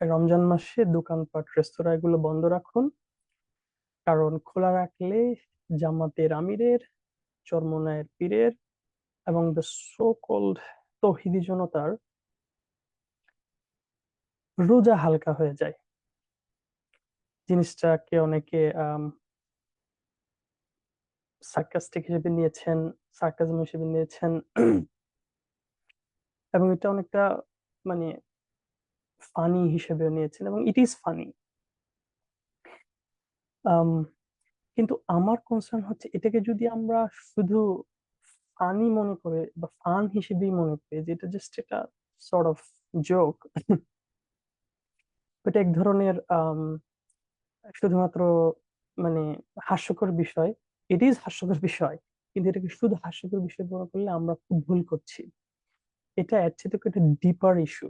রমজান মাসে দোকানপাট, রেস্তোরাঁ এগুলো বন্ধ রাখুন। কারণ খোলা রাখলে জামাতের আমিরের, চরমনায়ের পীরের এবং দ্য সো কল্ড তৌহিদি জনতার রোজা হালকা হয়ে যায়। জিনিসটাকে অনেকে সার্কাস্টিক হিসেবে নিয়েছেন সার্কাজম হিসেবে নিয়েছেন। এবং এটা অনেকটা মানে ফানি হিসেবে নিয়েছেন এবং ইট ইজ ফানি কিন্তু আমার কনসার্ন হচ্ছে এটাকে যদি আমরা শুধু ফানি মনে করে বা ফান হিসেবেই মনে করি, যে এটা জাস্ট এটা সর্ট অফ জোক এটা এক ধরনের শুধুমাত্র মানে হাস্যকর বিষয়। ইট ইজ হাস্যকর বিষয়, কিন্তু এটাকে শুধু হাস্যকর বিষয় মনে করলে আমরা খুব ভুল করছি। এটা একটা ডিপার ইস্যু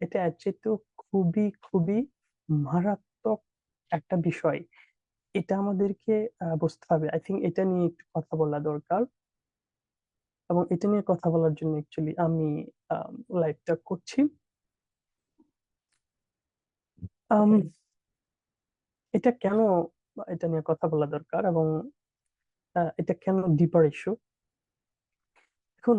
এটা চেয়ে খুবই খুবই মারাত্মক একটা বিষয়। এটা আমাদেরকে বুঝতে হবে। আই থিঙ্ক এটা নিয়ে একটু কথা বলা দরকার। এবং এটা নিয়ে কথা বলার জন্য অ্যাকচুয়ালি আমি লাইভটা করছি। এটা কেন, এটা নিয়ে কথা বলা দরকার এবং এটা কেন ডিপার ইস্যু এখন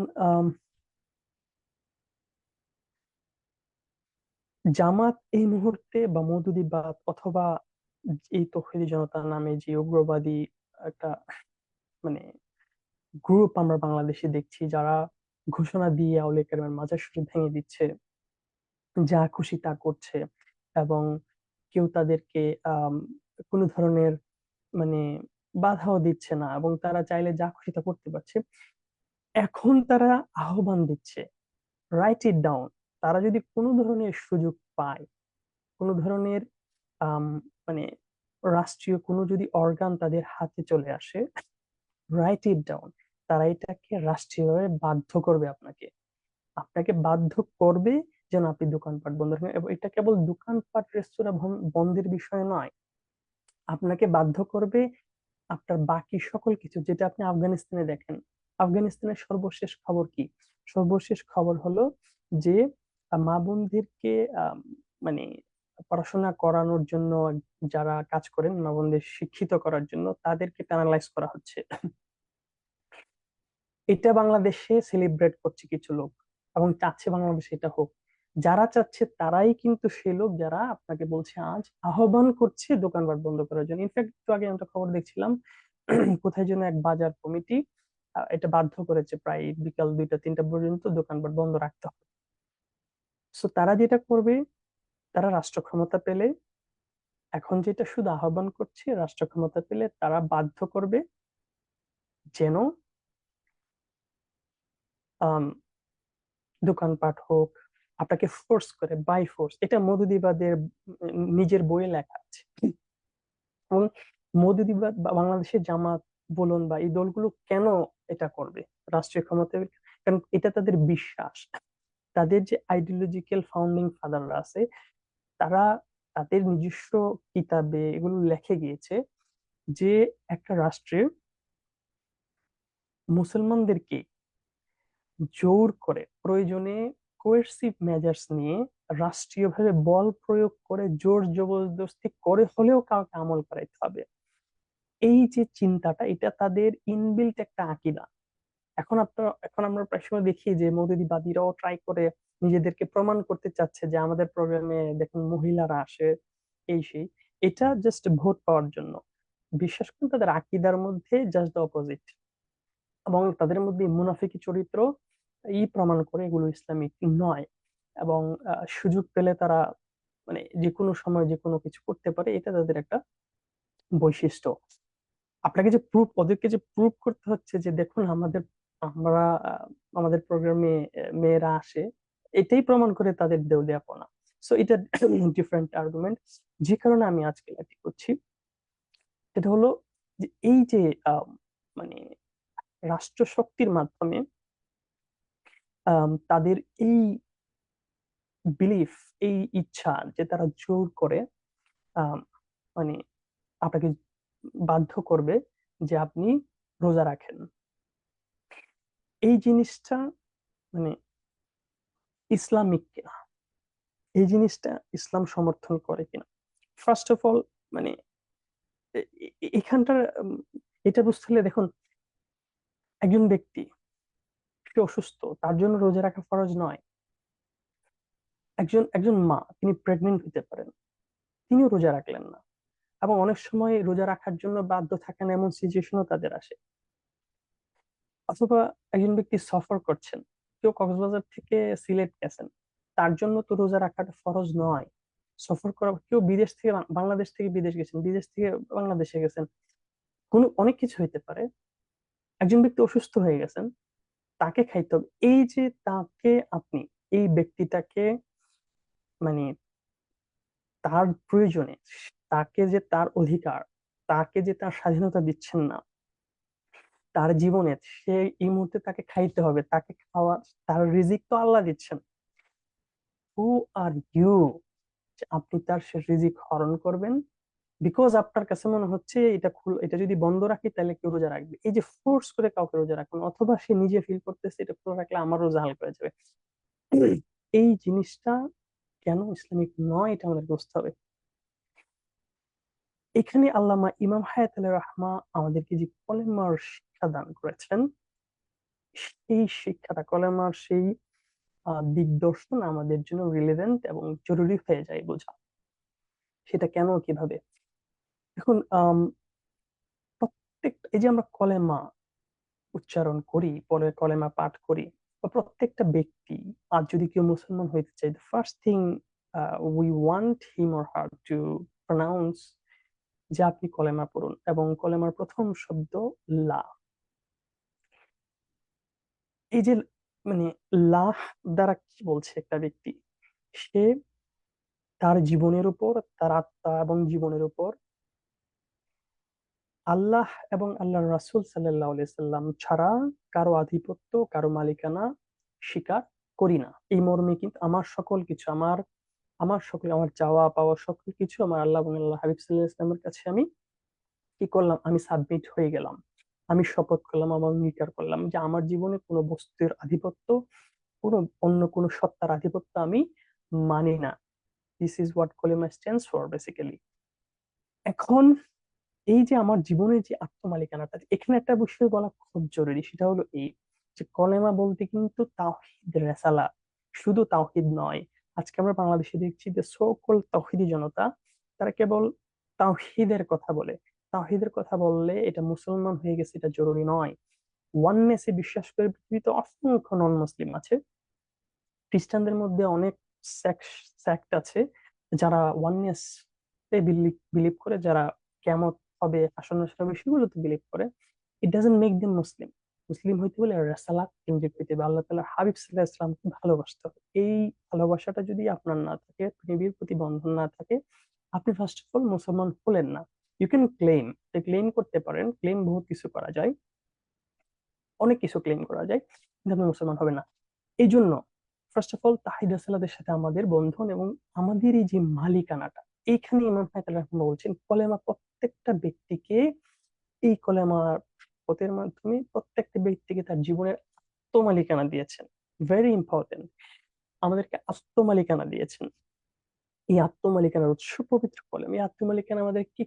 জামাত এই মুহূর্তে বা মধুদিবাদ অথবা এই তৌহিদি জনতা নামে যে উগ্রবাদী একটা মানে গ্রুপ আমরা বাংলাদেশে দেখছি, যারা ঘোষণা দিয়ে আউলে কেরামের মাজার শরীফ ভেঙে দিচ্ছে, যা খুশি তা করছে এবং কেউ তাদেরকে কোনো ধরনের মানে বাধাও দিচ্ছে না এবং তারা চাইলে যা খুশি তা করতে পারছে। এখন তারা আহ্বান দিচ্ছে রাইট ইট ডাউন তারা যদি কোনো ধরনের সুযোগ পায়, কোনো ধরনের মানে রাষ্ট্রীয় কোনো যদি অর্গান তাদের হাতে চলে আসে রাইট ইট ডাউন তারা এটাকে রাষ্ট্রীয়ভাবে বাধ্য করবে আপনাকে। আপনাকে বাধ্য করবে যেন আপনি দোকানপাট বন্ধ রাখবেন এবং এটা কেবল দোকানপাট রেস্তোরাঁ বন্ধের বিষয় নয়। আপনাকে বাধ্য করবে আপনার বাকি সকল কিছু, যেটা আপনি আফগানিস্তানে দেখেন। আফগানিস্তানের সর্বশেষ খবর কি? সর্বশেষ খবর হলো যে মা বোনদেরকে মানে পড়াশোনা করানোর জন্য যারা কাজ করেন মা বোনদের শিক্ষিত করার জন্য তাদেরকে প্যানালাইজ করা হচ্ছে। এটা বাংলাদেশে সেলিব্রেট করছে কিছু লোক এবং চাচ্ছে বাংলাদেশে এটা হোক। যারা চাচ্ছে তারাই কিন্তু সে লোক যারা আপনাকে বলছে আজ আহ্বান করছে দোকানপাট বন্ধ করার জন্য। ইনফ্যাক্ট একটু আগে একটা খবর দেখছিলাম, কোথায় যেন এক বাজার কমিটি এটা বাধ্য করেছে প্রায় বিকাল দুইটা, তিনটা পর্যন্ত দোকানপাট বন্ধ রাখতে হবে। সো তারা যেটা করবে, তারা রাষ্ট্র ক্ষমতা পেলে, এখন যেটা শুধু আহ্বান করছে রাষ্ট্র ক্ষমতা পেলে তারা বাধ্য করবে যেন দোকানপাট হোক, আপনাকে ফোর্স করে বাই ফোর্স এটা মধুদিবাদের নিজের বইয়ে লেখা আছে। এবং মধুদিবাদ বাংলাদেশের জামাত বলুন বা এই দলগুলো কেন এটা করবে? রাষ্ট্রীয় ক্ষমতা কারণ এটা তাদের বিশ্বাস। তাদের যে আইডিওলজিক্যাল ফাউন্ডিং ফাদাররা আছে, তারা তাদের নিজস্ব কিতাবে এগুলো লেখে গিয়েছে যে একটা রাষ্ট্রে মুসলমানদেরকে জোর করে প্রয়োজনে কোয়েরসিভ মেজার্স নিয়ে রাষ্ট্রীয়ভাবে বল প্রয়োগ করে জোর জবরদস্তি করে হলেও কাউকে আমল করাইতে হবে। এই যে চিন্তাটা, এটা তাদের ইনবিল্ট একটা আকিদা। এখন আপনার, এখন আমরা প্রায় সময় দেখি যে মৌদুদিবাদীরাও ট্রাই করে নিজেদেরকে প্রমাণ করতে চাচ্ছে যে আমাদের প্রোগ্রামে দেখুন মহিলারা আসে, এই সেই। এটা জাস্ট ভোট পাওয়ার জন্য। বিশ্বাস করুন, তাদের আকিদার মধ্যে জাস্ট দ্য অপোজিট এবং তাদের মধ্যে মুনাফিকি চরিত্র ই প্রমাণ করে এগুলো ইসলামিক নয়। এবং সুযোগ পেলে তারা মানে যে কোনো সময় যে কোনো কিছু করতে পারে, এটা তাদের একটা বৈশিষ্ট্য। আপনাকে যে প্রুফ ওদেরকে যে প্রুফ করতে হচ্ছে যে দেখুন আমাদের আমরা আমাদের প্রোগ্রামে মেয়েরা আসে, এটাই প্রমাণ করে তাদের দেউলিয়াপনা। সো এটা ডিফারেন্ট আর্গুমেন্ট যে কারণে আমি আজকে লাইভটি করছি, এটা হলো যে এই যে মানে রাষ্ট্র শক্তির মাধ্যমে তাদের এই বিলিফ এই ইচ্ছা যে তারা জোর করে মানে আপনাকে বাধ্য করবে যে আপনি রোজা রাখেন। এই জিনিসটা মানে ইসলামিক কিনা? এই জিনিসটা ইসলাম সমর্থন করে কিনা? ফার্স্ট অফ অল মানে এখানটার এটা বুঝতে হলে দেখুন, একজন ব্যক্তি সে অসুস্থ, তার জন্য রোজা রাখা ফরজ নয়। একজন একজন মা, তিনি প্রেগনেন্ট হতে পারেন, তিনিও রোজা রাখলেন না। এবং অনেক সময় রোজা রাখার জন্য বাধ্য থাকেন এমন সিচুয়েশনও তাদের আসে। অথবা একজন ব্যক্তি সফর করছেন, কেউ কক্সবাজার থেকে সিলেট গেছেন, তার জন্য তো রোজা রাখাটা ফরজ নয়। সফর করা, কেউ বিদেশ থেকে বাংলাদেশ থেকে বিদেশ গেছেন, বিদেশ থেকে বাংলাদেশে গেছেন, কোনো, অনেক কিছু হইতে পারে। একজন ব্যক্তি অসুস্থ হয়ে গেছেন, তাকে খাইতে হবে। এই যে তাকে আপনি, এই ব্যক্তিটাকে মানে তার প্রয়োজনে, তাকে যে তার অধিকার, তাকে যে তার স্বাধীনতা দিচ্ছেন না তার জীবনে সে এই মুহূর্তে তাকে খাইতে হবে। তাকে খাওয়া, তার রিজিক তো আল্লাহ দিচ্ছেন। হু আর ইউ আপনি তার সে রিজিক হরণ করবেন। বিকজ আপনার কাছে মনে হচ্ছে এটা এটা যদি বন্ধ রাখি তাহলে কেউ রোজা রাখবে। এই যে ফোর্স করে কাউকে রোজা রাখুন, অথবা সে নিজে ফিল করতেছে এটা খুলে রাখলে আমার রোজা হালকা হয়ে যাবে। এই জিনিসটা কেন ইসলামিক নয় এটা আমাদের বুঝতে হবে। এখানে আল্লামা ইমাম হায়াত আল রহমা আমাদেরকে যে কলেমার শিক্ষা দান করেছেন। সেই শিক্ষাটা কলেমার সেই দিগদর্শন আমাদের জন্য রিলেভেন্ট এবং জরুরি হয়ে যায় বোঝা। সেটা কেন, কীভাবে? এখন প্রত্যেক, এই যে আমরা কলেমা উচ্চারণ করি, পরে কলেমা পাঠ করি বা প্রত্যেকটা ব্যক্তি, আর যদি কেউ মুসলমান হইতে চায় the first thing we want him or her to pronounce যে আপনি কলেমা পড়ুন এবং কলেমার প্রথম শব্দ লা। এই যে মানে লাহ দ্বারা কি বলছে একটা ব্যক্তি? সে তার জীবনের উপর, তার আত্মা এবং জীবনের উপর আল্লাহ এবং আল্লাহ রাসূল সাল্লাম ছাড়া কারও আধিপত্য, কারও মালিকানা স্বীকার করি না। এই মর্মে কিন্তু আমার সকল কিছু, আমার আমার সকল, আমার চাওয়া পাওয়া সকল কিছু আমার আল্লাহ এবং আল্লাহ হাবিব সাল্লাল্লাহু আলাইহি সাল্লামের কাছে আমি কি করলাম? আমি সাবমিট হয়ে গেলাম। আমি শপথ করলাম আমার অঙ্গীকার করলাম যে আমার জীবনে কোনো বস্তুর আধিপত্য, কোনো অন্য কোনো সত্তার আধিপত্য আমি মানি না। দিস ইজ হোয়াট কলেমা স্ট্যান্ডস ফর বেসিক্যালি এখন এই যে আমার জীবনের যে আত্মমালিকানাটা, এখানে একটা বিষয় বলা খুব জরুরি, সেটা হলো এই যে কলেমা বলতে কিন্তু তাওহিদ রেসালা, শুধু তাওহিদ নয়। আজকে আমরা বাংলাদেশে দেখছি যে সকল তাওহিদি জনতা, তারা কেবল তাওহিদের কথা বলে। তাওহিদের কথা বললে এটা মুসলমান হয়ে গেছে, এটা জরুরি নয়। ওয়াননেসে বিশ্বাস করে পৃথিবীতে অসংখ্য নন মুসলিম আছে। খ্রিস্টানদের মধ্যে অনেক আছে যারা ওয়াননেস বিলিভ করে, যারা কেমত হবে, আসন্ন বিষয়গুলোতে বিলিভ করে it doesn't make them Muslim Muslim হইতে হলে রাসালাত কেন্দ্রিক হইতে হবে। আল্লাহ তালা হাবিব সাল্লাহ ইসলামকে ভালোবাসতে হবে। এই ভালোবাসাটা যদি আপনার না থাকে, পৃথিবীর প্রতি বন্ধন না থাকে, আপনি ফার্স্ট অফ অল মুসলমান হলেন না। ইউ ক্যান ক্লেম ক্লেম করতে পারেন ক্লেম বহুত কিছু করা যায়। অনেক কিছু ক্লেম করা যায়, কিন্তু আপনি মুসলমান হবেন না। এই জন্য ফার্স্ট অফ অল তাহিদ সালাদের সাথে আমাদের বন্ধন এবং আমাদের এই যে মালিকানাটা, এইখানে ইমাম হায়াত রহমান বলছেন, কলেমা প্রত্যেকটা ব্যক্তিকে, এই কলেমার পথের মাধ্যমে প্রত্যেকটা ব্যক্তিকে তার জীবনের আত্মমালিকানা দিয়েছেন। ভেরি ইম্পর্টেন্ট আমাদেরকে আত্মমালিকানা দিয়েছেন। এই আত্মমালিকানার উৎস পবিত্র কলম। এই আত্মমালিকানা আমাদের কি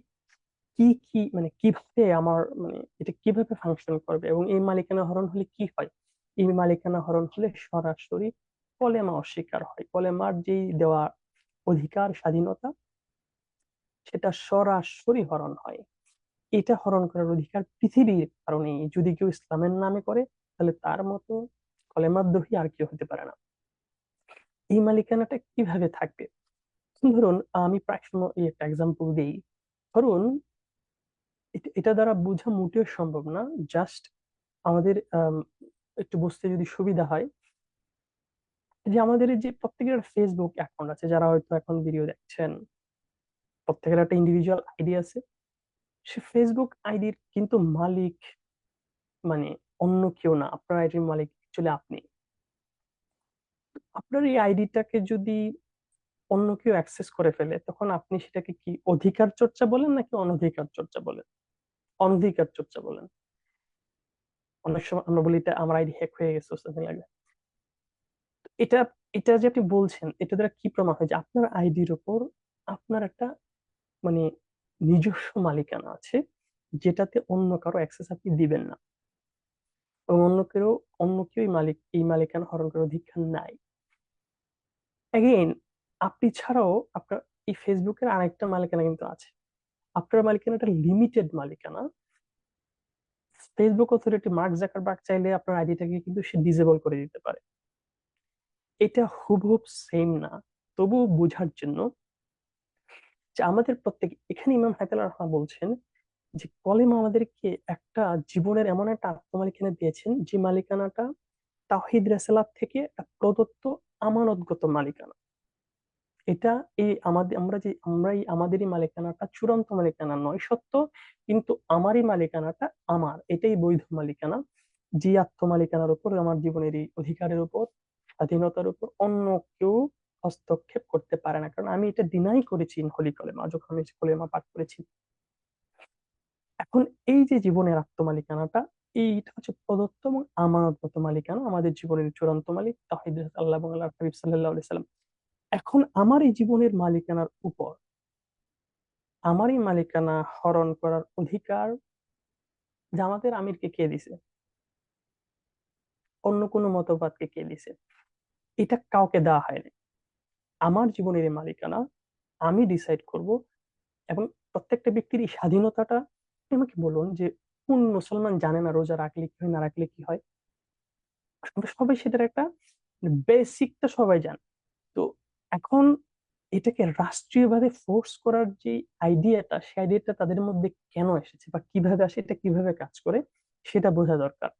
কি কি মানে কীভাবে আমার মানে এটা কীভাবে ফাংশন করবে এবং এই মালিকানা হরণ হলে কি হয়? এই মালিকানা হরণ হলে সরাসরি কলেমা অস্বীকার হয়। কলেমার যেই দেওয়া অধিকার, স্বাধীনতা, সেটা সরাসরি হরণ হয়। এটা হরণ করার অধিকার পৃথিবীর কারণে যদি কেউ ইসলামের নামে করে, তাহলে তার মতো কলেমাদ্রোহী আর কেউ হতে পারে না। এই মালিকানাটা কীভাবে থাকবে? ধরুন, আমি প্রায় সময় একটা এক্সাম্পল দিই। ধরুন এটা দ্বারা বোঝা মোটেও সম্ভব না। জাস্ট আমাদের একটু বুঝতে যদি সুবিধা হয়। যে আমাদের যে প্রত্যেকের ফেসবুক অ্যাকাউন্ট আছে, যারা হয়তো এখন ভিডিও দেখছেন, প্রত্যেকের একটা ইন্ডিভিজুয়াল আইডি আছে। সে ফেসবুক আইডির কিন্তু মালিক মানে অন্য কেউ না। আপনার আইডির মালিক অ্যাকচুয়ালি আপনি। আপনার এই আইডিটাকে যদি অন্য কেউ অ্যাক্সেস করে ফেলে, তখন আপনি সেটাকে কি অধিকার চর্চা বলেন নাকি অনধিকার চর্চা বলেন? অনধিকার চর্চা বলেন। অনেক সময় আমরা বলি, এটা আমার আইডি হ্যাক হয়ে গেছে লাগে এটা এটা যে আপনি বলছেন, এটা দ্বারা কি প্রমাণ হয় যে আপনার আইডির উপর আপনার একটা মানে নিজস্ব মালিকানা আছে, যেটাতে অন্য কারও অ্যাক্সেস আপনি দিবেন না। এবং অন্য কেউ অন্য কেউ মালিক, এই মালিকানা হরণ করার অধিকার নাই। এগেইন আপনি ছাড়াও আপনার, এই ফেসবুকের আরেকটা মালিকানা কিন্তু আছে। আপনার মালিকানাটা লিমিটেড মালিকানা। ফেসবুক অথরিটি মার্ক জাকারবার্গ চাইলে আপনার আইডিটাকে কিন্তু সে ডিসেবল করে দিতে পারে। এটা হুবহুব সেম না তবুও বোঝার জন্য যে আমাদের প্রত্যেক, এখানে ইমাম হায়দার রহমান বলছেন যে কলেমা আমাদেরকে একটা জীবনের এমন একটা আত্মমালিকানা দিয়েছেন যে মালিকানাটা তাহিদ রেসালাত থেকে প্রদত্ত আমানতগত মালিকানা। এটা এই আমাদের, আমরা যে আমরা এই আমাদেরই মালিকানাটা চূড়ান্ত মালিকানা নয়, সত্য। কিন্তু আমারই মালিকানাটা আমার, এটাই বৈধ মালিকানা। যে আত্মমালিকানার উপর, আমার জীবনের এই অধিকারের উপর, স্বাধীনতার উপর অন্য কেউ হস্তক্ষেপ করতে পারে না। কারণ আমি এটা ডিনাই করেছি হলি কলেমা, যখন আমি কলেমা পাঠ করেছি। এখন এই যে জীবনের আত্মমালিকানাটা, এইটা হচ্ছে প্রদত্ত এবং আমানতগত মালিকানা, আমাদের জীবনের চূড়ান্ত মালিক তাহিদ আল্লাহ আল্লাহ হাবিব সাল্লাহ সাল্লাম। এখন আমার এই জীবনের মালিকানার উপর, আমারই মালিকানা হরণ করার অধিকার জামাতের আমিরকে কে দিছে? অন্য কোনো মতবাদকে কে দিছে? এটা কাউকে দেওয়া হয়নি। আমার জীবনের এই মালিকানা আমি ডিসাইড করব এবং প্রত্যেকটা ব্যক্তির এই স্বাধীনতাটা আমাকে বলুন যে কোন মুসলমান জানে না রোজা রাখলে কি হয়, না রাখলে কি হয়? সবাই সেটার একটা বেসিকটা সবাই জানে। এখন এটাকে রাষ্ট্রীয়ভাবে ফোর্স করার যে আইডিয়াটা সেই আইডিয়াটা তাদের মধ্যে কেন এসেছে বা কীভাবে আসে, এটা কীভাবে কাজ করে, সেটা বোঝা দরকার।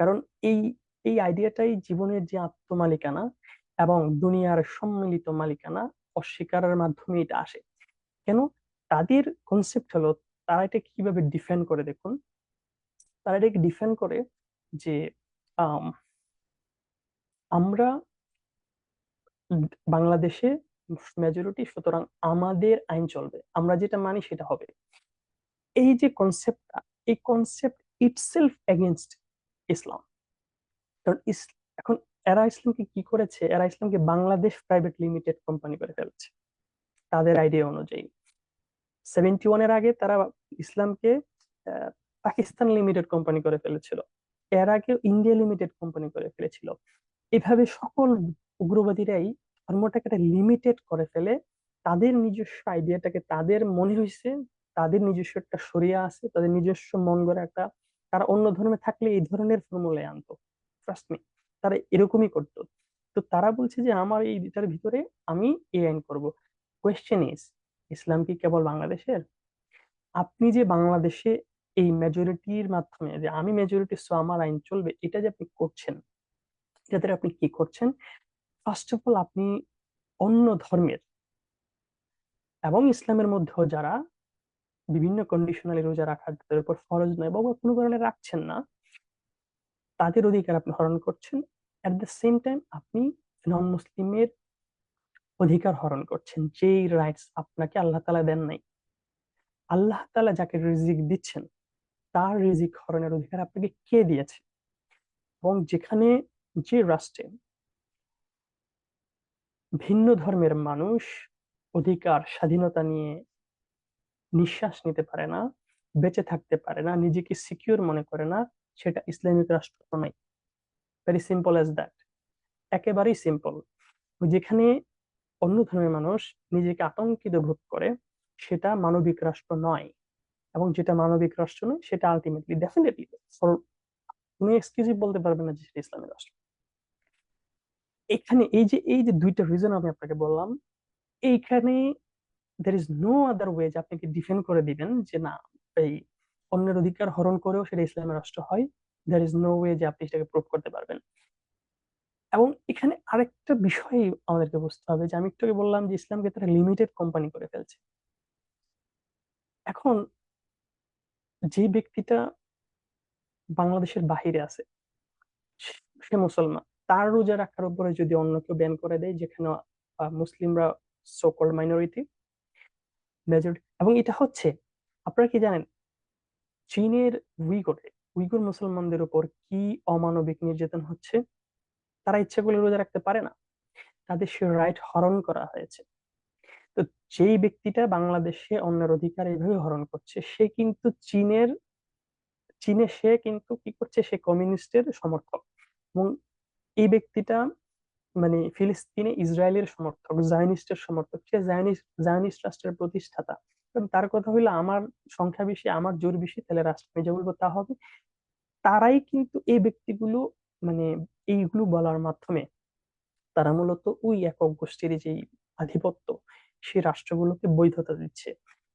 কারণ এই এই আইডিয়াটাই জীবনের যে আত্মমালিকানা এবং দুনিয়ার সম্মিলিত মালিকানা অস্বীকারের মাধ্যমে এটা আসে। কেন? তাদের কনসেপ্ট হলো, তারা এটা কীভাবে ডিফেন্ড করে দেখুন? তারা এটাকে ডিফেন্ড করে যে আমরা বাংলাদেশে মেজরিটি সুতরাং আমাদের আইন চলবে। আমরা যেটা মানি সেটা হবে। এই যে কনসেপ্টটা এই কনসেপ্ট ইটসেলফ এগেনস্ট ইসলাম কারণ এখন এরা ইসলামকে কি করেছে? এরা ইসলামকে বাংলাদেশ প্রাইভেট লিমিটেড কোম্পানি করে ফেলছে। তাদের আইডিয়া অনুযায়ী। সেভেন্টি ওয়ানের আগে তারা ইসলামকে পাকিস্তান লিমিটেড কোম্পানি করে ফেলেছিল। এর আগে ইন্ডিয়া লিমিটেড কোম্পানি করে ফেলেছিল। এভাবে সকল উগ্রবাদীরাই ধর্মটাকে একটা লিমিটেড করে ফেলে, তাদের নিজস্ব আইডিয়াটাকে তাদের মনে হয়েছে তাদের নিজস্ব একটা সরিয়া আছে, তাদের নিজস্ব মন করে একটা, তারা অন্য ধর্মে থাকলে এই ধরনের ফর্মুলায় আনতো। ট্রাস্ট তারা এরকমই করতো। তো তারা বলছে যে, আমার এই এটার ভিতরে আমি এই আইন করব। কোয়েশ্চেন ইজ ইসলাম কি কেবল বাংলাদেশের? আপনি যে বাংলাদেশে এই মেজরিটির মাধ্যমে, যে আমি মেজরিটি সো আমার আইন চলবে, এটা যে আপনি করছেন, এটাতে আপনি কি করছেন? ফার্স্ট অফ অল আপনি অন্য ধর্মের এবং ইসলামের মধ্যেও যারা বিভিন্ন কন্ডিশনালি রোজা রাখার তাদের উপর ফরজ নয় বা কোনো কারণে রাখছেন না, তাদের অধিকার আপনি হরণ করছেন। অ্যাট দ্য সেম টাইম আপনি নন মুসলিমের অধিকার হরণ করছেন। যেই রাইটস আপনাকে আল্লাহ তালা দেন নাই। আল্লাহ তালা যাকে রিজিক দিচ্ছেন, তার রিজিক হরণের অধিকার আপনাকে কে দিয়েছে? এবং যেখানে যে রাষ্ট্রে ভিন্ন ধর্মের মানুষ অধিকার, স্বাধীনতা নিয়ে নিঃশ্বাস নিতে পারে না, বেঁচে থাকতে পারে না, নিজেকে সিকিউর মনে করে না, সেটা ইসলামিক রাষ্ট্র নয়। ভেরি সিম্পল অ্যাজ দ্যাট একেবারেই সিম্পল যেখানে অন্য ধর্মের মানুষ নিজেকে আতঙ্কিত বোধ করে, সেটা মানবিক রাষ্ট্র নয়। এবং যেটা মানবিক রাষ্ট্র নয়, সেটা আলটিমেটলি ডেফিনেটলি কোনো এক্সকিউজিভ বলতে পারবে না যে সেটা ইসলামিক রাষ্ট্র। এখানে এই যে এই যে দুইটা রিজন আমি আপনাকে বললাম, এইখানে there is no other way যে আপনাকে ডিফেন্ড করে দিবেন যে না, এই অন্যের অধিকার হরণ করেও সেটা ইসলামের রাষ্ট্র হয়। দের ইজ নো ওয়ে যে আপনি সেটাকে প্রুভ করতে পারবেন। এবং এখানে আরেকটা বিষয় আমাদেরকে বুঝতে হবে যে আমি একটু বললাম যে ইসলামকে তারা লিমিটেড কোম্পানি করে ফেলছে। এখন যে ব্যক্তিটা বাংলাদেশের বাহিরে আছে, সে মুসলমান। তার রোজা রাখার উপরে যদি অন্য কেউ ব্যান করে দেয়, যেখানে মুসলিমরা সোকল মাইনরিটি মেজরিটি এবং এটা হচ্ছে, আপনারা কি জানেন, চীনের উইগরে, উইগুর মুসলমানদের উপর কি অমানবিক নির্যাতন হচ্ছে? তারা ইচ্ছা করলে রোজা রাখতে পারে না। তাদের সে রাইট হরণ করা হয়েছে। তো যেই ব্যক্তিটা বাংলাদেশে অন্যের অধিকার এইভাবে হরণ করছে, সে কিন্তু চীনের, চীনে সে কিন্তু কি করছে? সে কমিউনিস্টের সমর্থক। এবং এই ব্যক্তিটা মানে ফিলিস্তিনে ইসরায়েলের সমর্থক, জায়নিস্টের সমর্থক, সে জায়নিস্ট রাষ্ট্রের প্রতিষ্ঠাতা। তার কথা হইল, আমার সংখ্যা বেশি, আমার জোর বেশি, তাহলে রাষ্ট্র আমি যা বলব তা হবে। তারাই কিন্তু এই ব্যক্তিগুলো মানে এইগুলো বলার মাধ্যমে তারা মূলত ওই একক গোষ্ঠীর যেই আধিপত্য, সে রাষ্ট্রগুলোকে বৈধতা দিচ্ছে।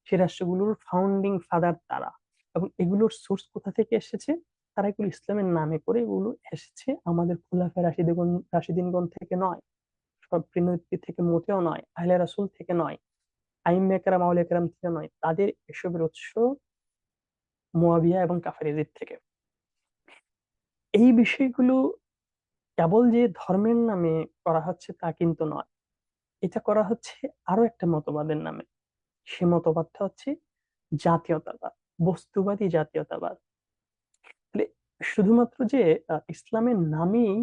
সে রাষ্ট্রগুলোর ফাউন্ডিং ফাদার তারা। এবং এগুলোর সোর্স কোথা থেকে এসেছে? তারা এগুলো ইসলামের নামে করে এগুলো এসেছে আমাদের খোলাফা রাশিদগণ রাশিদিনগণ থেকে নয়। সব থেকে মোটেও নয়, আহলে রাসুল থেকে নয় আইম কেরাম আউল একরাম থেকে নয়, তাদের এসবের উৎস মুয়াবিয়া এবং কাফারিদের থেকে। এই বিষয়গুলো কেবল যে ধর্মের নামে করা হচ্ছে তা কিন্তু নয়, এটা করা হচ্ছে আরও একটা মতবাদের নামে। সে মতবাদটা হচ্ছে জাতীয়তাবাদ, বস্তুবাদী জাতীয়তাবাদ। শুধুমাত্র যে ইসলামের নামেই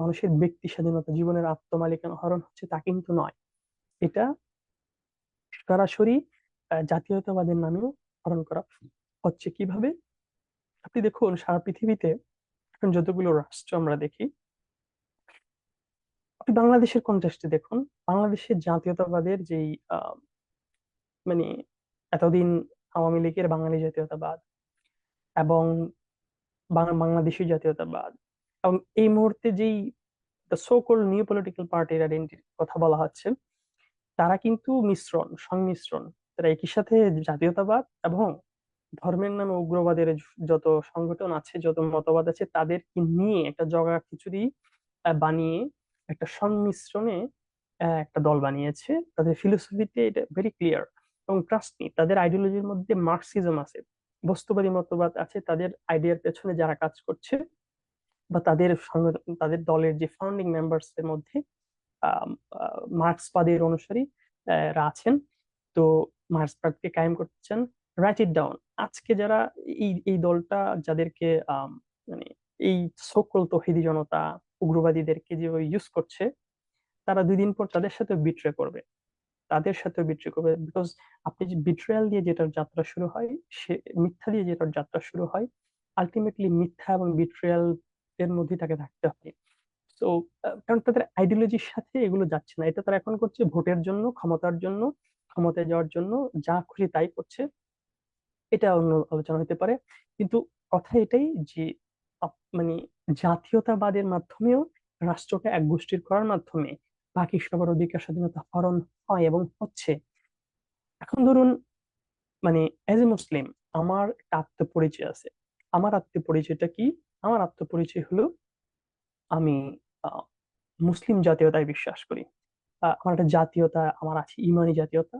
মানুষের ব্যক্তি স্বাধীনতা জীবনের আত্মমালিকানা হরণ হচ্ছে তা কিন্তু নয়। এটা সরাসরি জাতীয়তাবাদের নামেও হরণ করা হচ্ছে। কীভাবে? আপনি দেখুন, সারা পৃথিবীতে এখন যতগুলো রাষ্ট্র আমরা দেখি, আপনি বাংলাদেশের কন্টেক্সটে দেখুন, বাংলাদেশের জাতীয়তাবাদের যেই মানে এতদিন আওয়ামী লীগের বাঙালি জাতীয়তাবাদ এবং বাংলাদেশি জাতীয়তাবাদ। এবং এই মুহূর্তে যেই the so called new political পার্টির আইডেন্টিটির কথা বলা হচ্ছে, তারা কিন্তু মিশ্রণ, সংমিশ্রণ, তারা একই সাথে জাতীয়তাবাদ এবং ধর্মের নামে উগ্রবাদের যত সংগঠন আছে, যত মতবাদ আছে, তাদেরকে নিয়ে একটা জগা খিচুড়ি বানিয়ে একটা সংমিশ্রণে একটা দল বানিয়েছে। তাদের ফিলোসফিতে এটা ভেরি ক্লিয়ার এবং ট্রাস্ট তাদের আইডিওলজির মধ্যে মার্কসিজম আছে। বস্তুবাদী মতবাদ আছে, তাদের আইডিয়ার পেছনে যারা কাজ করছে বা তাদের তাদের দলের যে ফাউন্ডিং মেম্বার্স এর মধ্যে মার্ক্সবাদের অনুসারী আছেন। তো মার্ক্সবাদকে কায়েম করছেন রাইট ইট ডাউন আজকে যারা এই এই দলটা যাদেরকে মানে এই সকল তহিদি জনতা, উগ্রবাদীদেরকে যেভাবে ইউজ করছে, তারা দুই দিন পর তাদের সাথে বিট্রে করবে। তাদের সাথে বিট্রে করবে। বিকজ আপনি যে বিট্রেয়াল দিয়ে যেটার যাত্রা শুরু হয়, সে মিথ্যা দিয়ে যেটার যাত্রা শুরু হয় আলটিমেটলি মিথ্যা এবং বিট্রেয়াল এর মধ্যে তাকে থাকতে হয় তো কারণ তাদের আইডিওলজির সাথে এগুলো যাচ্ছে না। এটা তারা এখন করছে ভোটের জন্য, ক্ষমতার জন্য, ক্ষমতায় যাওয়ার জন্য, যা খুশি তাই করছে। এটা অন্য আলোচনা হতে পারে। কিন্তু কথা এটাই যে মানে জাতীয়তাবাদের মাধ্যমেও, রাষ্ট্রকে এক গোষ্ঠীর করার মাধ্যমে বাকি সবার অধিকার, স্বাধীনতা হরণ হয় এবং হচ্ছে। এখন ধরুন মানে এজ এ মুসলিম আমার একটা আত্মপরিচয় আছে। আমার আত্মপরিচয়টা কি? আমার আত্মপরিচয় হলো আমি মুসলিম জাতীয়তায় বিশ্বাস করি। আমার একটা জাতীয়তা, আমার আছে ইমানি জাতীয়তা।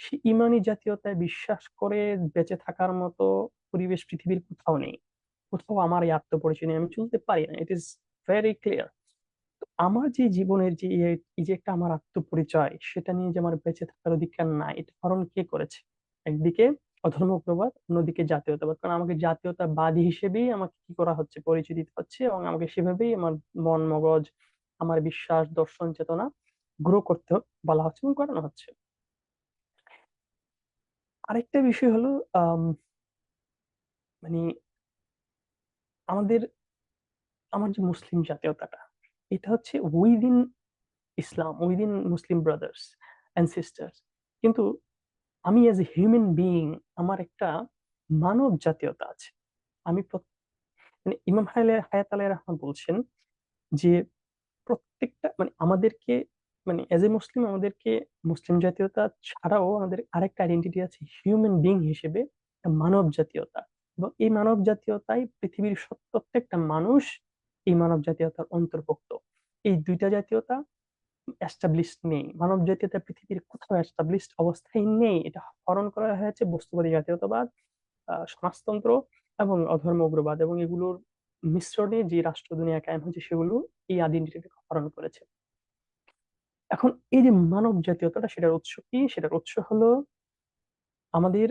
সে ইমানি জাতীয়তায় বিশ্বাস করে বেঁচে থাকার মতো পরিবেশ পৃথিবীর কোথাও নেই। কোথাও আমার এই আত্মপরিচয় নিয়ে আমি চলতে পারি না। ইট ইজ ভেরি ক্লিয়ার আমার যে জীবনের যে এই- এই যে একটা আমার আত্মপরিচয়, সেটা নিয়ে যে আমার বেঁচে থাকার অধিকার নাই, এটা হরণ কে করেছে? একদিকে অধর্ম প্রবাদ, অন্যদিকে জাতীয়তাবাদ। কারণ আমাকে জাতীয়তাবাদী হিসেবেই আমাকে কি করা হচ্ছে? পরিচয় দিতে হচ্ছে এবং আমাকে সেভাবেই আমার মন, মগজ, আমার বিশ্বাস, দর্শন, চেতনা গ্রো করতে বলা হচ্ছে এবং করানো হচ্ছে। আরেকটা বিষয় হলো মানে আমাদের, আমার যে মুসলিম জাতীয়তাটা এটা হচ্ছে within Islam within Muslim brothers and sisters কিন্তু আমি এজ এ হিউম্যান বিইং আমার একটা মানব জাতীয়তা আছে। আমি মানে ইমাম হায়াত আলাইহির রহমান বলছেন যে প্রত্যেকটা মানে আমাদেরকে মানে এজ এ মুসলিম আমাদেরকে মুসলিম জাতীয়তা ছাড়াও আমাদের আরেকটা আইডেন্টিটি আছে হিউম্যান বিইং হিসেবে মানব জাতীয়তা। এবং এই মানব জাতীয়তায় পৃথিবীর প্রত্যেকটা মানুষ এই মানব জাতীয়তার অন্তর্ভুক্ত। এই দুইটা জাতীয়তা এস্টাবলিশড নেই। মানব জাতীয়তা পৃথিবীর কোথাও এস্টাবলিশড অবস্থায় নেই। এটা হরণ করা হয়েছে বস্তুবাদী জাতীয়তাবাদ সমাজতন্ত্র এবং অধর্ম উগ্রবাদ এবং এগুলোর মিশ্রণে যে রাষ্ট্র দুনিয়া কায়েম হয়েছে সেগুলো এই আইডেন্টিটিকে হরণ করেছে। এখন এই যে মানব জাতীয়তাটা সেটার উৎস কি? সেটার উৎস হলো আমাদের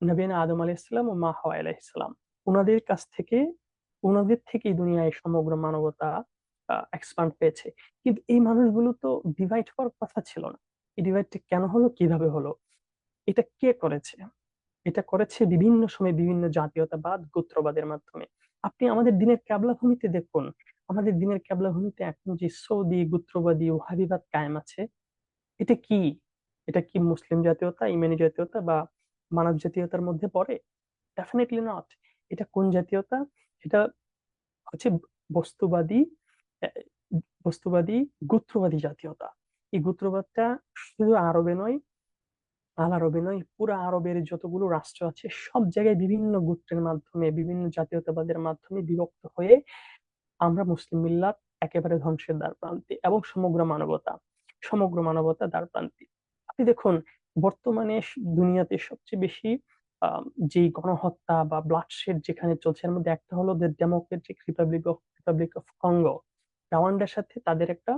নবীনা আদম আলাইহিসসালাম ও মা হাওয়া আলাইহিসসালাম ওনাদের কাছ থেকে ওনাদের থেকেই দুনিয়ায় সমগ্র মানবতা এক্সপান্ড পেয়েছে। কিন্তু এই মানুষগুলো তো ডিভাইড হওয়ার কথা ছিল না। এই ডিভাইডটা কেন হলো, কীভাবে হলো? এটা কে করেছে? এটা করেছে বিভিন্ন সময় বিভিন্ন জাতীয়তাবাদ, গোত্রবাদের মাধ্যমে। আপনি আমাদের দিনের ক্যাবলা ভূমিতে দেখুন। আমাদের দিনের ক্যাবলা ভূমিতে এখন যে সৌদি, গোত্রবাদী ও হাবিবাদ কায়েম আছে, এটা কি? এটা কি মুসলিম জাতীয়তা, ইমানি জাতীয়তা বা মানব জাতীয়তার মধ্যে পড়ে? ডেফিনেটলি নট এটা কোন জাতীয়তা? এটা হচ্ছে বস্তুবাদী বস্তুবাদী, গোত্রবাদী জাতীয়তা। এই গোত্রবাদটা শুধু আরবে নয়, আল আরবে নয়, পুরো আরবের যতগুলো রাষ্ট্র আছে, সব জায়গায় বিভিন্ন গোত্রের মাধ্যমে, বিভিন্ন জাতীয়তাবাদের মাধ্যমে বিভক্ত হয়ে আমরা মুসলিম মিল্লাত একেবারে ধ্বংসের দ্বার প্রান্তে এবং সমগ্র মানবতা সমগ্র মানবতা দ্বার প্রান্তে। আপনি দেখুন, বর্তমানে দুনিয়াতে সবচেয়ে বেশি যে গণহত্যা বা ব্লাডশেড যেখানে চলছে, এর মধ্যে একটা হলো the democratic republic of republic of Congo রাওয়ান্ডার সাথে তাদের একটা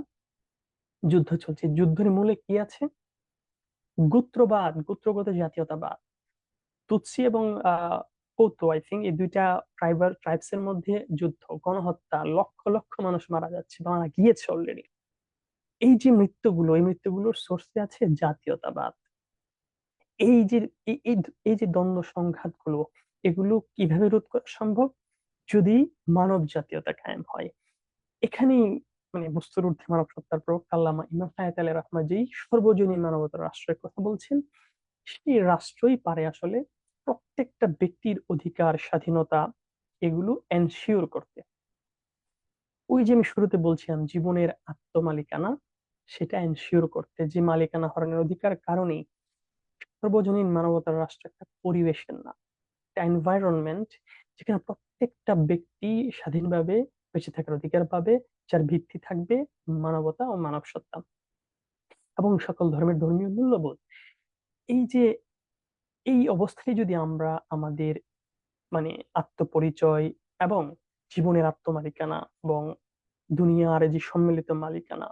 যুদ্ধ চলছে। যুদ্ধের মূলে কি আছে? গোত্রবাদ, গোত্রগত জাতীয়তাবাদ। তুৎসি এবং কৌতো আই থিঙ্ক এই দুইটা ট্রাইবার ট্রাইবস এর মধ্যে যুদ্ধ, গণহত্যা, লক্ষ লক্ষ মানুষ মারা যাচ্ছে মারা গিয়েছে অলরেডি এই যে মৃত্যুগুলো, এই মৃত্যুগুলোর সোর্সে আছে জাতীয়তাবাদ। এই যে এই যে দ্বন্দ্ব সংঘাতগুলো, এগুলো কীভাবে রোধ করা সম্ভব? যদি মানব জাতীয়তা কায়েম হয়। এখানেই মানে বস্তুর ঊর্ধ্বে মানব সত্তার প্রয়োগ আল্লামা ইমাম হায়াত আলী রহমা যেই সর্বজনীন মানবতার রাষ্ট্রের কথা বলছেন, সেই রাষ্ট্রই পারে আসলে প্রত্যেকটা ব্যক্তির অধিকার, স্বাধীনতা এগুলো এনশিওর করতে। ওই যে আমি শুরুতে বলছিলাম, জীবনের আত্মমালিকানা, সেটা এনশিওর করতে। যে মালিকানা হরণের অধিকার কারণেই সর্বজনীন মানবতার রাষ্ট্র একটা পরিবেশের না এনভায়রনমেন্ট যেখানে প্রত্যেকটা ব্যক্তি স্বাধীনভাবে বেঁচে থাকার অধিকার পাবে, যার ভিত্তি থাকবে মানবতা ও মানব সত্তা এবং সকল ধর্মের ধর্মীয় মূল্যবোধ। এই যে, এই অবস্থায় যদি আমরা আমাদের মানে আত্মপরিচয় এবং জীবনের আত্মমালিকানা এবং দুনিয়ার যে সম্মিলিত মালিকানা,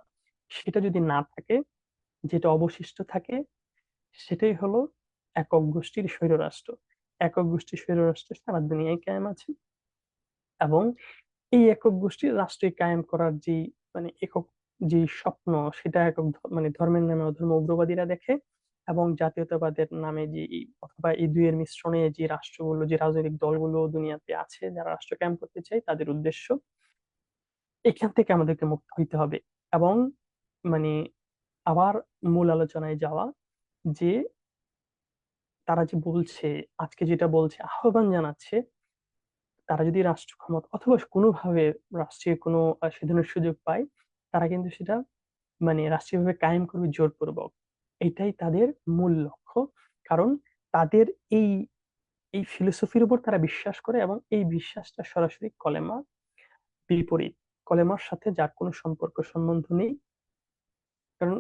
সেটা যদি না থাকে, যেটা অবশিষ্ট থাকে সেটাই হলো একক গোষ্ঠীর স্বৈররাষ্ট্র। একক গোষ্ঠীর স্বৈররাষ্ট্র সারা দুনিয়ায় কায়েম আছে। এবং এই একক গোষ্ঠীর রাষ্ট্রই কায়েম করার যে মানে একক যে স্বপ্ন, সেটা একক মানে ধর্মের নামে অধর্ম উগ্রবাদীরা দেখে এবং জাতীয়তাবাদের নামে যে অথবা এই দুইয়ের মিশ্রণে যে রাষ্ট্রগুলো, যে রাজনৈতিক দলগুলো দুনিয়াতে আছে, যারা রাষ্ট্র কায়েম করতে চায়, তাদের উদ্দেশ্য এখান থেকে আমাদেরকে মুক্ত হইতে হবে। এবং মানে আবার মূল আলোচনায় যাওয়া যে তারা যে বলছে, আজকে যেটা বলছে, আহ্বান জানাচ্ছে, তারা যদি রাষ্ট্র ক্ষমতা অথবা কোনোভাবে রাষ্ট্রীয় কোনো সিদ্ধান্তের সুযোগ পায়, তারা কিন্তু সেটা মানে রাষ্ট্রীয়ভাবে কায়েম করবে জোরপূর্বক। এটাই তাদের মূল লক্ষ্য। কারণ তাদের এই এই ফিলোসফির উপর তারা বিশ্বাস করে এবং এই বিশ্বাসটা সরাসরি কলেমা বিপরীত। কলেমার সাথে যার কোনো সম্পর্ক সম্বন্ধ নেই। কারণ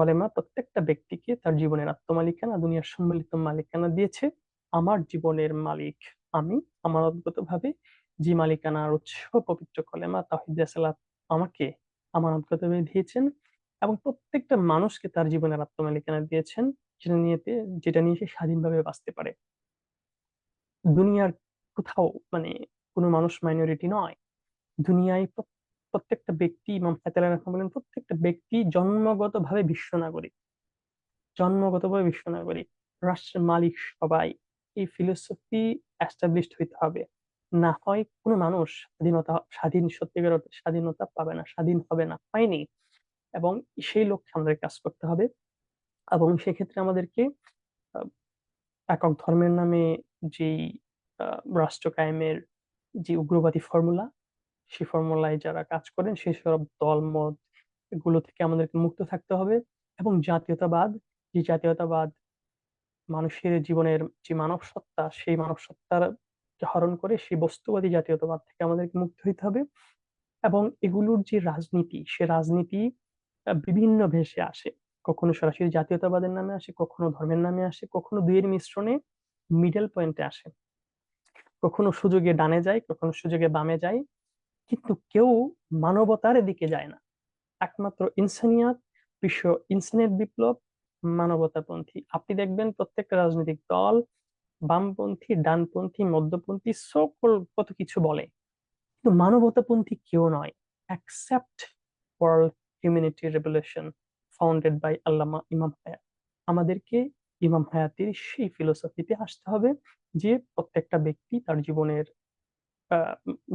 কলেমা প্রত্যেকটা ব্যক্তিকে তার জীবনের আত্মমালিকানা, দুনিয়ার সম্মিলিত মালিকানা দিয়েছে। আমার জীবনের মালিক আমি। আমার অদ্ভুত ভাবে যে মালিকানার উৎস পবিত্র কলেমা তাহিদ আমাকে, আমার অদ্ভুত দিয়েছেন এবং প্রত্যেকটা মানুষকে তার জীবনের আত্মমালিকানা দিয়েছেন, যেটা নিয়ে যেটা নিয়ে সে স্বাধীনভাবে বাঁচতে পারে। দুনিয়ার কোথাও মানে কোনো মানুষ মাইনরিটি নয়। দুনিয়ায় প্রত্যেকটা ব্যক্তি ইমাম ফাতেলা রহমান বলেন, প্রত্যেকটা ব্যক্তি জন্মগতভাবে বিশ্ব নাগরিক। জন্মগতভাবে বিশ্ব নাগরিক। রাষ্ট্রের মালিক সবাই। এই ফিলোসফি এস্টাবলিশড হইতে হবে। না হয় কোনো মানুষ স্বাধীনতা, স্বাধীন সত্যিকার স্বাধীনতা পাবে না, স্বাধীন হবে না, হয়নি। এবং সেই লক্ষ্যে আমাদের কাজ করতে হবে। এবং সেক্ষেত্রে আমাদেরকে একক ধর্মের নামে যেই রাষ্ট্র কায়েমের যে উগ্রবাদী ফর্মুলা সেই ফর্মুলায় যারা কাজ করেন, সেই সব দল মত এগুলো থেকে আমাদেরকে মুক্ত থাকতে হবে এবং জাতীয়তাবাদ, যে জাতীয়তাবাদ মানুষের জীবনের যে মানব সত্তা সেই মানব সত্তার হরণ করে সেই বস্তুবাদী জাতীয়তাবাদ থেকে আমাদেরকে মুক্ত হইতে হবে এবং এগুলোর যে রাজনীতি, সে রাজনীতি বিভিন্ন ভেসে আসে। কখনো সরাসরি জাতীয়তাবাদের নামে আসে, কখনো ধর্মের নামে আসে, কখনো দুইয়ের মিশ্রণে মিডল পয়েন্টে আসে। কখনো সুযোগে ডানে যায়, কখনো সুযোগে বামে যায়। কিন্তু কেউ মানবতার দিকে যায় না। একমাত্র ইনসানিয়াত, বিশ্ব ইনসানিয়াত বিপ্লব, মানবতাপন্থী। আপনি দেখবেন প্রত্যেকটা রাজনৈতিক দল, বামপন্থী, ডানপন্থী, মধ্যপন্থী, সকল কত কিছু বলে। কিন্তু মানবতাপন্থী কেউ নয় accept world humanity revolution founded by Allama Imam Hayat. আমাদেরকে ইমাম হায়াতের সেই ফিলোসফিতে আসতে হবে যে প্রত্যেকটা ব্যক্তি তার জীবনের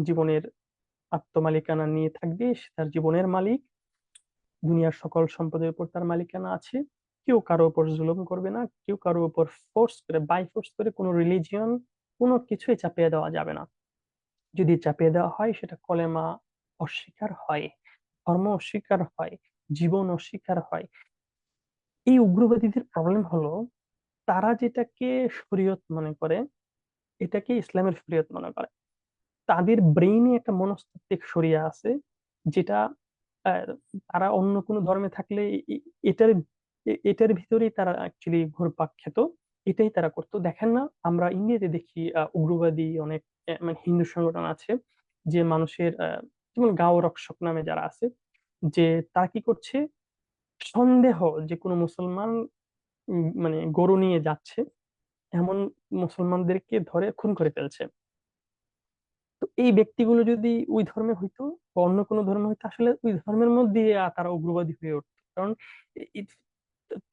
জীবনের আত্মমালিকানা নিয়ে থাকবে, সে তার জীবনের মালিক। দুনিয়ার সকল সম্পদের উপর তার মালিকানা আছে। কেউ কারও উপর জুলুম করবে না, কেউ কারও উপর ফোর্স করে বাই ফোর্স করে কোনো রিলিজিয়ন কোনো কিছুই চাপিয়ে দেওয়া যাবে না। যদি চাপিয়ে দেওয়া হয়, সেটা কলেমা অস্বীকার হয়, ধর্ম অস্বীকার হয়, জীবন অস্বীকার হয়। এই উগ্রবাদীদের প্রবলেম হলো, তারা যেটাকে শরীয়ত মনে করে, এটাকে ইসলামের শরীয়ত মনে করে। তাদের ব্রেইনে একটা মনস্তাত্ত্বিক শরিয়া আছে, যেটা তারা অন্য কোনো ধর্মে থাকলে এটার এটার ভিতরেই তারা অ্যাকচুয়ালি ঘুরপাক খেত। এটাই তারা করতো। দেখেন না, আমরা ইন্ডিয়াতে দেখি উগ্রবাদী অনেক মানে হিন্দু সংগঠন আছে, যে মানুষের যেমন গাঁও রক্ষক নামে যারা আছে, যে তারা কি করছে? সন্দেহ যে কোনো মুসলমান মানে গরু নিয়ে যাচ্ছে, এমন মুসলমানদেরকে ধরে খুন করে ফেলছে। তো এই ব্যক্তিগুলো যদি ওই ধর্মে হইতো বা অন্য কোনো ধর্ম হইতো, আসলে ওই ধর্মের মধ্যে তারা উগ্রবাদী হয়ে উঠতো। কারণ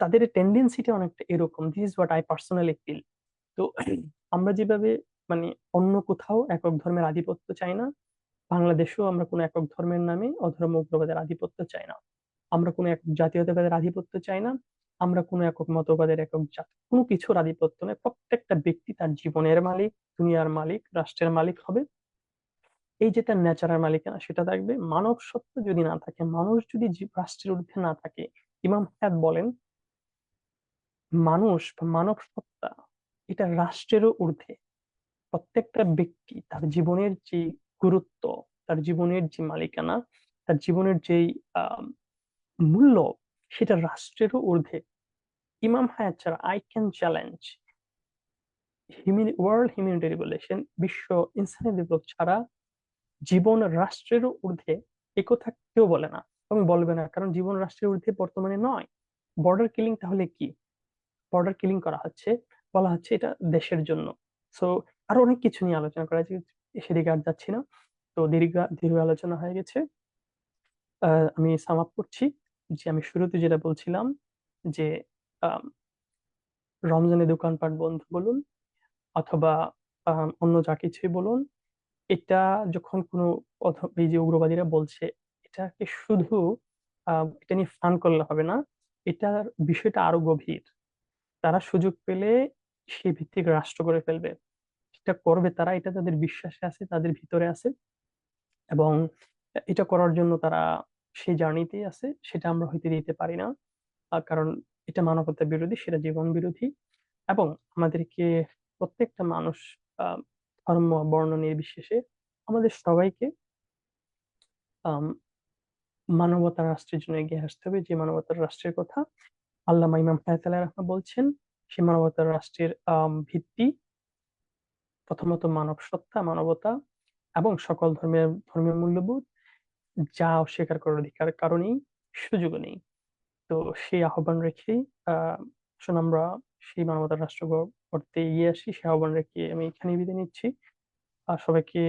তাদের টেন্ডেন্সিটা অনেকটা এরকম। This is what I personally feel তো আমরা যেভাবে মানে অন্য কোথাও একক ধর্মের আধিপত্য চাই না, বাংলাদেশেও আমরা কোনো একক ধর্মের নামে অধর্ম উগ্রবাদের আধিপত্য চাই না। আমরা কোনো এক জাতীয়তাবাদের আধিপত্য চাই না, আমরা কোনো একক মতবাদের একক জাত, কোনো কিছুর আধিপত্য নয়। প্রত্যেকটা ব্যক্তি তার জীবনের মালিক, দুনিয়ার মালিক, রাষ্ট্রের মালিক হবে। এই যে তার ন্যাচারাল মালিকানা, সেটা থাকবে। মানব সত্তা যদি না থাকে, মানুষ যদি রাষ্ট্রের ঊর্ধ্বে না থাকে, ইমাম হায়াত বলেন, মানুষ বা মানব সত্তা এটা রাষ্ট্রেরও ঊর্ধ্বে। প্রত্যেকটা ব্যক্তি তার জীবনের যে গুরুত্ব, তার জীবনের যে মালিকানা, তার জীবনের যে আহ মূল্য, সেটা রাষ্ট্রেরও ঊর্ধ্বে। ইমাম হায়াত ছাড়া I can challenge world humanity revolution বিশ্ব ইনসানি বিপ্লব ছাড়া জীবন রাষ্ট্রেরও ঊর্ধ্বে একথা কেউ বলে না। এবং বলবে না, কারণ জীবন রাষ্ট্রের ঊর্ধ্বে বর্তমানে নয়। বর্ডার কিলিং তাহলে কি? বর্ডার কিলিং করা হচ্ছে, বলা হচ্ছে এটা দেশের জন্য। সো আরও অনেক কিছু নিয়ে আলোচনা করা যায় সেদিকে আর যাচ্ছি না। তো দীর্ঘ দীর্ঘ আলোচনা হয়ে গেছে। আমি সাম আপ করছি যে আমি শুরুতে যেটা বলছিলাম যে রমজানে দোকানপাট বন্ধ বলুন, অথবা অন্য যা কিছুই বলুন এটা যখন কোনো এই যে উগ্রবাদীরা বলছে, এটাকে শুধু এটা নিয়ে ফান করলে হবে না, এটার বিষয়টা আরও গভীর। তারা সুযোগ পেলে সে ভিত্তিক রাষ্ট্র করে ফেলবে। এটা করবে তারা, এটা তাদের বিশ্বাসে আছে, তাদের ভিতরে আছে। এবং এটা করার জন্য তারা সেই জার্নিতেই আছে, সেটা আমরা হইতে দিতে পারি না। কারণ এটা মানবতা বিরোধী, সেটা জীবন বিরোধী। এবং আমাদেরকে প্রত্যেকটা মানুষ ধর্ম বর্ণ নির্বিশেষে আমাদের সবাইকে মানবতার রাষ্ট্রের জন্য এগিয়ে আসতে হবে। যে মানবতার রাষ্ট্রের কথা আল্লামা ইমাম হায়াতুল্লাহ রাহমা বলছেন, সে মানবতার রাষ্ট্রের ভিত্তি প্রথমত মানব সত্তা, মানবতা এবং সকল ধর্মের ধর্মীয় মূল্যবোধ, যা অস্বীকার করার অধিকার কারণেই, সুযোগও নেই। তো সেই আহ্বান রেখেই আহ আসুন আমরা সেই মানবতার রাষ্ট্র গড়তে এগিয়ে আসি, সে আহ্বান রেখে আমি এখানেই বিদায় নিচ্ছি। আর সবাইকে